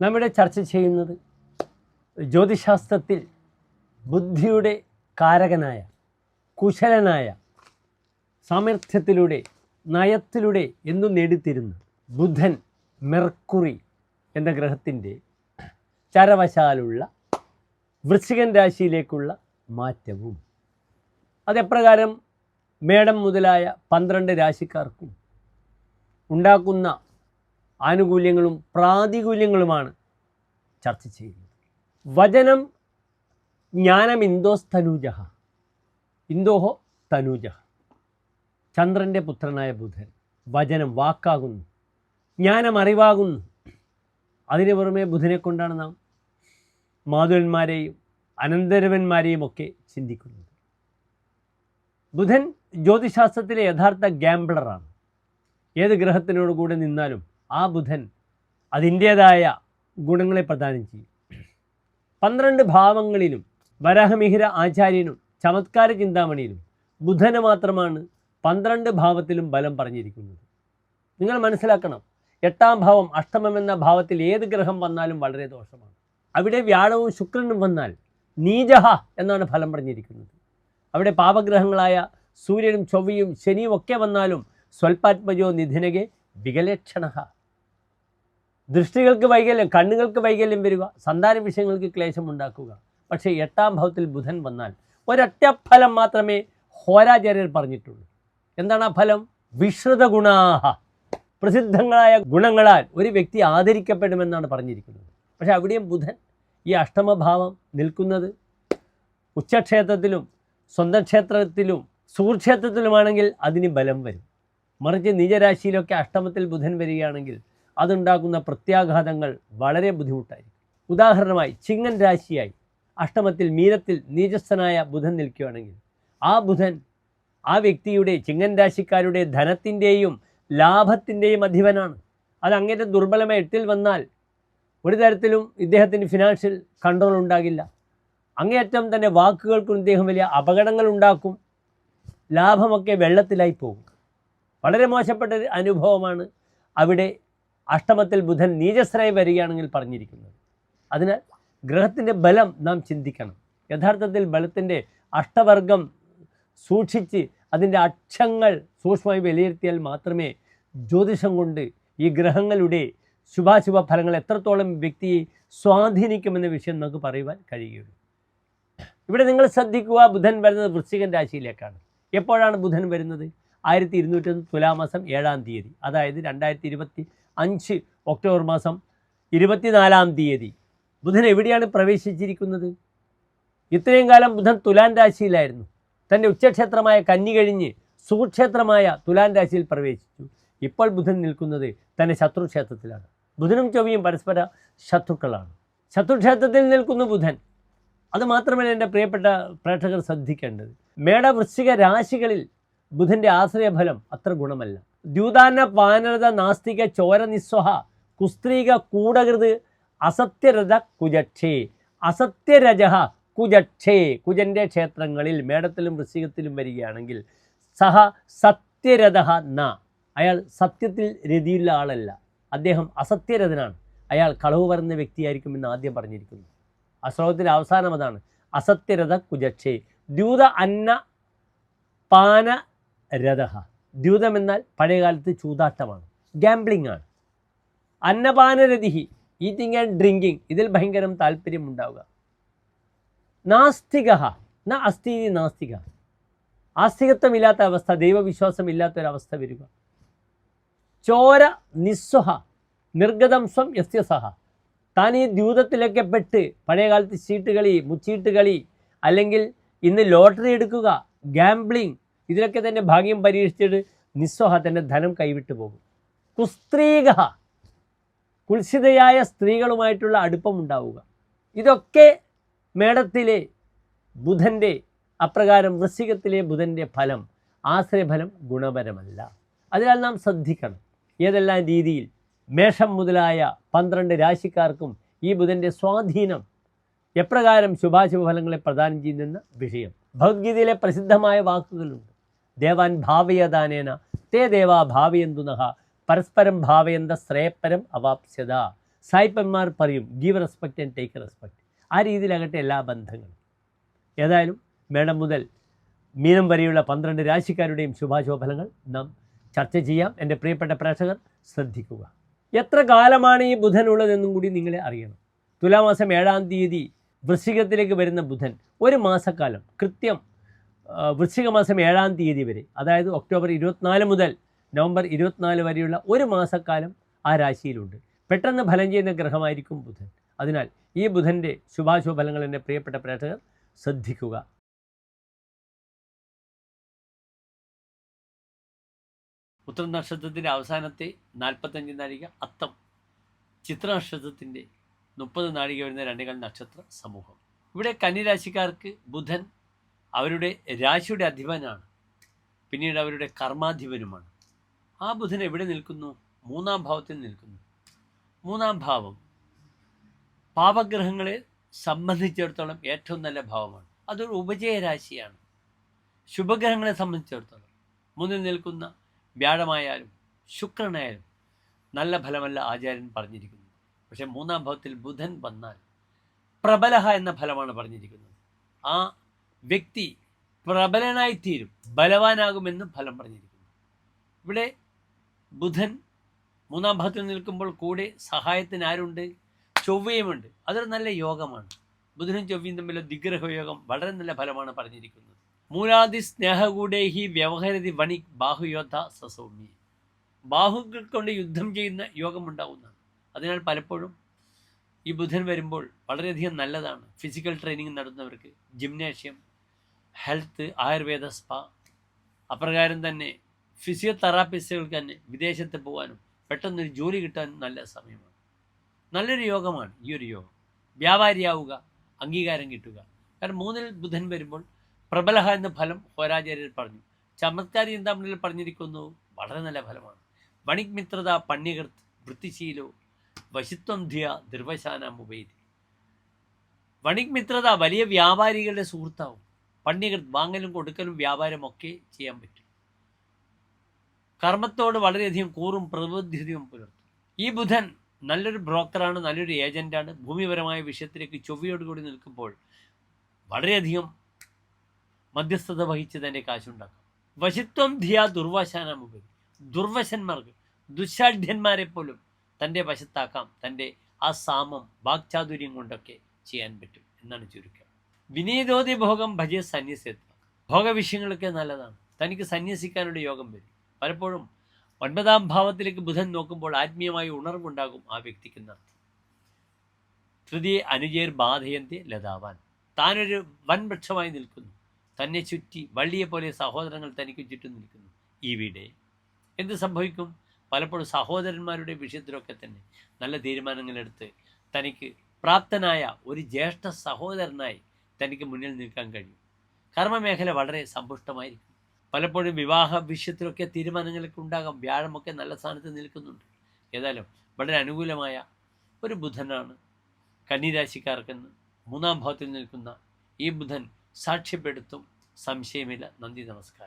നമ്മുടെ ചർച്ച ചെയ്യുന്നത് ജ്യോതിശാസ്ത്രത്തിൽ ബുദ്ധിയുടെ കാരകനായ കുശലനായ സാമർഥ്യത്തിലൂടെ നയത്തിലൂടെ എന്നും നേടിത്തിരുന്ന ബുധൻ മെർക്കുറി എന്ന ഗ്രഹത്തിന്റെ ചരവശാലുള്ള വൃശ്ചികൻ രാശിയിലേക്കുള്ള മാറ്റവും. അതെപ്രകാരം മേടം മുതലായ പന്ത്രണ്ട് രാശിക്കാർക്കും ഉണ്ടാക്കുന്ന ആനുകൂല്യങ്ങളും പ്രാതികൂല്യങ്ങളുമാണ് ചർച്ച ചെയ്യുന്നത്. വചനം ജ്ഞാനം ഇന്തോസ് തനൂജ ഇന്തോഹോ തനൂജ. ചന്ദ്രന്റെ പുത്രനായ ബുധൻ വചനം വാക്കാകുന്നു. ജ്ഞാനം അറിവാകുന്നു. അതിന് പുറമെ ബുധനെ കൊണ്ടാണ് നാം മാധുവന്മാരെയും അനന്തരവന്മാരെയും ഒക്കെ ചിന്തിക്കുന്നത്. ബുധൻ ജ്യോതിശാസ്ത്രത്തിലെ യഥാർത്ഥ ഗ്യാംബ്ലറാണ് ഏത് ഗ്രഹത്തിനോട് കൂടെ നിന്നാലും ആ ബുധൻ അതിന്റേതായ ഗുണങ്ങളെ പ്രദാനം ചെയ്യും. പന്ത്രണ്ട് ഭാവങ്ങളിലും വരാഹമിഹിര ആചാര്യനും ചമത്കാര ചിന്താമണിയിലും ബുധന് മാത്രമാണ് പന്ത്രണ്ട് ഭാവത്തിലും ബലം പറഞ്ഞിരിക്കുന്നത്. നിങ്ങൾ മനസ്സിലാക്കണം എട്ടാം ഭാവം അഷ്ടമം എന്ന ഭാവത്തിൽ ഏത് ഗ്രഹം വന്നാലും വളരെ ദോഷമാണ്. അവിടെ വ്യാഴവും ശുക്രനും വന്നാൽ നീജഹ എന്നാണ് ഫലം പറഞ്ഞിരിക്കുന്നത്. അവിടെ പാപഗ്രഹങ്ങളായ സൂര്യനും ചൊവ്വയും ശനിയും ഒക്കെ വന്നാലും സ്വൽപാത്മജോ നിധിനകെ വികലക്ഷണ ദൃഷ്ടികൾക്ക് വൈകല്യം കണ്ണുകൾക്ക് വൈകല്യം വരിക സന്താന വിഷയങ്ങൾക്ക് ക്ലേശം ഉണ്ടാക്കുക. പക്ഷേ എട്ടാം ഭാവത്തിൽ ബുധൻ വന്നാൽ ഒരൊറ്റ ഫലം മാത്രമേ ഹോരാചാര്യർ പറഞ്ഞിട്ടുള്ളൂ. എന്താണ് ആ ഫലം? വിശ്രുത ഗുണാഹ. പ്രസിദ്ധങ്ങളായ ഗുണങ്ങളാൽ ഒരു വ്യക്തി ആദരിക്കപ്പെടുമെന്നാണ് പറഞ്ഞിരിക്കുന്നത്. പക്ഷേ അവിടെയും ബുധൻ ഈ അഷ്ടമഭാവം നിൽക്കുന്നത് ഉച്ചക്ഷേത്രത്തിലും സ്വന്തം ക്ഷേത്രത്തിലും സുഹൃക്ഷേത്രത്തിലുമാണെങ്കിൽ അതിന് ബലം വരും. മറിച്ച് നിജരാശിയിലൊക്കെ അഷ്ടമത്തിൽ ബുധൻ വരികയാണെങ്കിൽ അതുണ്ടാക്കുന്ന പ്രത്യാഘാതങ്ങൾ വളരെ ബുദ്ധിമുട്ടായിരിക്കും. ഉദാഹരണമായി ചിങ്ങൻ രാശിയായി അഷ്ടമത്തിൽ മീനത്തിൽ നീചസ്ഥനായ ബുധൻ നിൽക്കുകയാണെങ്കിൽ ആ ബുധൻ ആ വ്യക്തിയുടെ ചിങ്ങൻ രാശിക്കാരുടെ ധനത്തിന്റെയും ലാഭത്തിന്റെയും അധിപനാണ്. അത് അങ്ങേറ്റം ദുർബലമായ എട്ടിൽ വന്നാൽ ഒരു തരത്തിലും ഇദ്ദേഹത്തിന് ഫിനാൻഷ്യൽ കൺട്രോൾ ഉണ്ടാകില്ല. അങ്ങേയറ്റം തന്നെ വാക്കുകൾക്കും ഇദ്ദേഹം വലിയ അപകടങ്ങൾ ഉണ്ടാക്കും. ലാഭമൊക്കെ വെള്ളത്തിലായി പോകും. വളരെ മോശപ്പെട്ട അനുഭവമാണ് അവിടെ അഷ്ടമത്തിൽ ബുധൻ നീചസ്രായി വരികയാണെങ്കിൽ പറഞ്ഞിരിക്കുന്നത്. അതിനാൽ ഗ്രഹത്തിന്റെ ബലം നാം ചിന്തിക്കണം. യഥാർത്ഥത്തിൽ ബലത്തിന്റെ അഷ്ടവർഗം സൂക്ഷിച്ച് അതിന്റെ അക്ഷങ്ങൾ സൂക്ഷ്മമായി വിലയിരുത്തിയാൽ മാത്രമേ ജ്യോതിഷം കൊണ്ട് ഈ ഗ്രഹങ്ങളുടെ ശുഭാശുഭ ഫലങ്ങൾ എത്രത്തോളം വ്യക്തിയെ സ്വാധീനിക്കുമെന്ന വിഷയം നമുക്ക് പറയുവാൻ കഴിയുകയുള്ളൂ. ഇവിടെ നിങ്ങൾ ശ്രദ്ധിക്കുക ബുധൻ വരുന്നത് വൃശ്ചികൻ രാശിയിലേക്കാണ്. എപ്പോഴാണ് ബുധൻ വരുന്നത്? ആയിരത്തി ഇരുന്നൂറ്റൊന്ന് തുലാമാസം ഏഴാം തീയതി. അതായത് രണ്ടായിരത്തി ഇരുപത്തി അഞ്ച് ഒക്ടോബർ മാസം ഇരുപത്തിനാലാം തീയതി. ബുധൻ എവിടെയാണ് പ്രവേശിച്ചിരിക്കുന്നത്? ഇത്രയും കാലം ബുധൻ തുലാൻ രാശിയിലായിരുന്നു. തന്റെ ഉച്ചക്ഷേത്രമായ കന്നി കഴിഞ്ഞ് സുഖക്ഷേത്രമായ തുലാൻ രാശിയിൽ പ്രവേശിച്ചു. ഇപ്പോൾ ബുധൻ നിൽക്കുന്നത് തന്റെ ശത്രുക്ഷേത്രത്തിലാണ്. ബുധനും ചൊവ്വയും പരസ്പര ശത്രുക്കളാണ്. ശത്രുക്ഷേത്രത്തിൽ നിൽക്കുന്ന ബുധൻ. അത് മാത്രമല്ല എന്റെ പ്രിയപ്പെട്ട പ്രേക്ഷകർ ശ്രദ്ധിക്കേണ്ടത്. മേടവൃശ്ചിക രാശികളിൽ ബുധന്റെ ആശ്രയഫലം അത്ര ഗുണമല്ല. ദ്യൂതാന പാനരത നാസ്തിക ചോര നിസ്വഹ കുസ്ത്രീക കൂടകൃത് അസത്യരഥ കുജക്ഷേ. അസത്യരജ കുജക്ഷേ. കുജന്റെ ക്ഷേത്രങ്ങളിൽ മേടത്തിലും വൃശ്ചികത്തിലും വരികയാണെങ്കിൽ സഹ സത്യരഥ ന. അയാൾ സത്യത്തിൽ രതിയുള്ള ആളല്ല. അദ്ദേഹം അസത്യരഥനാണ്. അയാൾ കളവ് പറയുന്ന വ്യക്തിയായിരിക്കുമെന്ന് ആദ്യം പറഞ്ഞിരിക്കുന്നു. ആ ശ്ലോകത്തിന്റെ അവസാനം അതാണ്. അസത്യരഥ കുജക്ഷേ. ദ്യൂത അന്ന പാന രഥ ദ്യൂതം എന്നാൽ പഴയകാലത്ത് ചൂതാട്ടമാണ്. ഗാംബ്ലിംഗ് ആണ്. അന്നപാനരതിഹി ഈറ്റിംഗ് ആൻഡ് ഡ്രിങ്കിങ് ഇതിൽ ഭയങ്കരം താല്പര്യമുണ്ടാവുക. നാസ്തിക ന അസ്ഥി നാസ്തിക. ആസ്തികത്വമില്ലാത്ത അവസ്ഥ ദൈവവിശ്വാസം ഇല്ലാത്തൊരവസ്ഥ വരിക. ചോര നിസ്വഹ നിർഗതം സ്വം യസ്യ സഹ താൻ ഈ ദ്യൂതത്തിലൊക്കെ പെട്ട് പഴയകാലത്ത് ചീട്ട് കളി മുച്ചീട്ട് കളി അല്ലെങ്കിൽ ഇന്ന് ലോട്ടറി എടുക്കുക ഗാംബ്ലിംഗ് ഇതിലൊക്കെ തന്നെ ഭാഗ്യം പരീക്ഷിച്ചിട്ട് നിസ്സഹ തന്റെ ധനം കൈവിട്ടു പോകും. കുസ്ത്രീക കുൽസിതയായ സ്ത്രീകളുമായിട്ടുള്ള അടുപ്പമുണ്ടാവുക. ഇതൊക്കെ മേടത്തിലെ ബുധന്റെ അപ്രകാരം വൃശ്ചികത്തിലെ ബുധന്റെ ഫലം ആശ്രയഫലം ഗുണപരമല്ല. അതിനാൽ നാം ശ്രദ്ധിക്കണം ഏതെല്ലാം രീതിയിൽ മേഷം മുതലായ പന്ത്രണ്ട് രാശിക്കാർക്കും ഈ ബുധന്റെ സ്വാധീനം എപ്രകാരം ശുഭാശുഭ ഫലങ്ങളെ പ്രദാനം ചെയ്യുന്നെന്ന വിഷയം. ഭഗവത്ഗീതയിലെ പ്രസിദ്ധമായ വാക്കുകളുണ്ട്. ദേവാൻ ഭാവയദാനേന. തേ ദേവാ ഭാവയന്തുനഹ പരസ്പരം ഭാവയന്ത ശ്രേയപ്പരം അവാപ്സ്യത. സായിപ്പന്മാർ പറയും give respect and take respect ആ രീതിയിലാകട്ടെ എല്ലാ ബന്ധങ്ങളും. ഏതായാലും മേടം മുതൽ മീനം വരെയുള്ള പന്ത്രണ്ട് രാശിക്കാരുടെയും ശുഭാശുഭഫലങ്ങൾ നാം ചർച്ച ചെയ്യാം. എന്റെ പ്രിയപ്പെട്ട പ്രേക്ഷകർ ശ്രദ്ധിക്കുക. എത്ര കാലമാണ് ഈ ബുധനുള്ളതെന്നും കൂടി നിങ്ങളെ അറിയണം. തുലാമാസം ഏഴാം തീയതി വൃശ്ചികത്തിലേക്ക് വരുന്ന ബുധൻ ഒരു മാസക്കാലം. കൃത്യം വൃശ്ചിക മാസം ഏഴാം തീയതി വരെ അതായത് ഒക്ടോബർ ഇരുപത്തിനാല് മുതൽ നവംബർ ഇരുപത്തിനാല് വരെയുള്ള ഒരു മാസക്കാലം ആ രാശിയിലുണ്ട്. പെട്ടെന്ന് ഫലം ചെയ്യുന്ന ഗ്രഹമായിരിക്കും ബുധൻ. അതിനാൽ ഈ ബുധന്റെ ശുഭാശുഭ ഫലങ്ങൾ എന്റെ പ്രിയപ്പെട്ട പ്രേക്ഷകർ ശ്രദ്ധിക്കുക. ഉത്തര നക്ഷത്രത്തിന്റെ അവസാനത്തെ നാൽപ്പത്തഞ്ച് നാഴിക അത്തം. ചിത്ര നക്ഷത്രത്തിന്റെ മുപ്പത് നാഴിക വരുന്ന രണ്ടുകൾ നക്ഷത്ര സമൂഹം. ഇവിടെ കന്നിരാശിക്കാർക്ക് ബുധൻ അവരുടെ രാശിയുടെ അധിപനാണ്. പിന്നീട് അവരുടെ കർമാധിപനുമാണ്. ആ ബുധൻ എവിടെ നിൽക്കുന്നു? മൂന്നാം ഭാവത്തിൽ നിൽക്കുന്നു. മൂന്നാം ഭാവം പാപഗ്രഹങ്ങളെ സംബന്ധിച്ചിടത്തോളം ഏറ്റവും നല്ല ഭാവമാണ്. അതൊരു ഉപജയരാശിയാണ് ശുഭഗ്രഹങ്ങളെ സംബന്ധിച്ചിടത്തോളം മുന്നിൽ നിൽക്കുന്ന വ്യാഴമായാലും ശുക്രനായാലും നല്ല ഫലമല്ല ആചാര്യൻ പറഞ്ഞിരിക്കുന്നത്. പക്ഷേ മൂന്നാം ഭാവത്തിൽ ബുധൻ വന്നാൽ പ്രബലഹ എന്ന ഫലമാണ് പറഞ്ഞിരിക്കുന്നത്. ആ വ്യക്തി പ്രബലനായിത്തീരും ബലവാനാകുമെന്ന് ഫലം പറഞ്ഞിരിക്കുന്നു. ഇവിടെ ബുധൻ മൂന്നാം ഭാഗത്തിൽ നിൽക്കുമ്പോൾ കൂടെ സഹായത്തിന് ആരുണ്ട്? ചൊവ്വയുമുണ്ട്. അതൊരു നല്ല യോഗമാണ്. ബുധനും ചൊവ്വയും തമ്മിലെ ദിഗ്രഹ യോഗം വളരെ നല്ല ഫലമാണ് പറഞ്ഞിരിക്കുന്നത്. മൂലാദി സ്നേഹകൂടേഹി വ്യവഹരതി വണി ബാഹുയോദ്ധ സസൗമ്യ. ബാഹുക്കൾ കൊണ്ട് യുദ്ധം ചെയ്യുന്ന യോഗമുണ്ടാവുന്നതാണ്. അതിനാൽ പലപ്പോഴും ഈ ബുധൻ വരുമ്പോൾ വളരെയധികം നല്ലതാണ്. ഫിസിക്കൽ ട്രെയിനിങ് നടത്തുന്നവർക്ക് ജിംനേഷ്യം ഹെൽത്ത് ആയുർവേദ സ്പാ അപ്രകാരം തന്നെ ഫിസിയോതെറാപ്പിസ്റ്റുകൾക്ക് തന്നെ വിദേശത്ത് പോകാനും പെട്ടെന്നൊരു ജോലി കിട്ടാനും നല്ല സമയമാണ്. നല്ലൊരു യോഗമാണ് ഈ ഒരു യോഗം. വ്യാപാരിയാവുക അംഗീകാരം കിട്ടുക. കാരണം മൂന്നിൽ ബുധൻ വരുമ്പോൾ പ്രബലഹ എന്ന ഫലം ഹോരാചാര്യർ പറഞ്ഞു. ചമത്കാരി എന്താമണിൽ പറഞ്ഞിരിക്കുന്നു? വളരെ നല്ല ഫലമാണ്. വണിക് മിത്രത പണ്യകൃത് വൃത്തിശീലോ വശിത്വം ധിയ ദുർവശാന ഉപേതി. വണിക് മിത്രത വലിയ വ്യാപാരികളുടെ സുഹൃത്താവും. പണ്യകൃത് വാങ്ങലും കൊടുക്കലും വ്യാപാരമൊക്കെ ചെയ്യാൻ പറ്റും. കർമ്മത്തോട് വളരെയധികം കൂറും പ്രബുദ്ധിയും പുലർത്തും. ഈ ബുധൻ നല്ലൊരു ബ്രോക്കറാണ് നല്ലൊരു ഏജന്റാണ്. ഭൂമിപരമായ വിഷയത്തിലേക്ക് ചൊവ്വയോടുകൂടി നിൽക്കുമ്പോൾ വളരെയധികം മധ്യസ്ഥത വഹിച്ച് കാശുണ്ടാക്കും. വശിത്വം ധിയ ദുർവശാനമുപരി ദുർവശന്മാർക്ക് ദുശാഠ്യന്മാരെ പോലും തന്റെ വശത്താക്കാം തന്റെ ആ സാമം വാക്ചാതുര്യം കൊണ്ടൊക്കെ ചെയ്യാൻ പറ്റും എന്നാണ് ചുരുക്കം. വിനീതോതി ഭോഗം ഭജ സന്യസിത്വം ഭോഗവിഷയങ്ങളൊക്കെ നല്ലതാണ്. തനിക്ക് സന്യസിക്കാനുള്ള യോഗം വരും. പലപ്പോഴും ഒൻപതാം ഭാവത്തിലേക്ക് ബുധൻ നോക്കുമ്പോൾ ആത്മീയമായ ഉണർവുണ്ടാകും ആ വ്യക്തിക്ക് നടത്തും തൃതീയ അനുജയർ ബാധയന്തി ലതാവാൻ. താനൊരു വൻവൃക്ഷമായി നിൽക്കുന്നു. തന്നെ ചുറ്റി വള്ളിയെ പോലെ സഹോദരങ്ങൾ തനിക്ക് ചുറ്റും നിൽക്കുന്നു. ഈ ഇവിടെ എന്ത് സംഭവിക്കും? പലപ്പോഴും സഹോദരന്മാരുടെ വിഷയത്തിലൊക്കെ തന്നെ നല്ല തീരുമാനങ്ങളെടുത്ത് തനിക്ക് പ്രാപ്തനായ ഒരു ജ്യേഷ്ഠ സഹോദരനായി തനിക്ക് മുന്നിൽ നിൽക്കാൻ കഴിയും. കർമ്മമേഖല വളരെ സമ്പുഷ്ടമായിരിക്കും. പലപ്പോഴും വിവാഹ വിഷയത്തിലൊക്കെ തീരുമാനങ്ങളൊക്കെ ഉണ്ടാകാം. വ്യാഴമൊക്കെ നല്ല സ്ഥാനത്ത് നിൽക്കുന്നുണ്ട്. ഏതായാലും വളരെ അനുകൂലമായ ഒരു ബുധനാണ് കന്നിരാശിക്കാർക്കെന്ന് മൂന്നാം ഭാവത്തിൽ നിൽക്കുന്ന ഈ ബുധൻ സാക്ഷ്യപ്പെടുത്തും. സംശയമില്ല. നന്ദി നമസ്കാരം.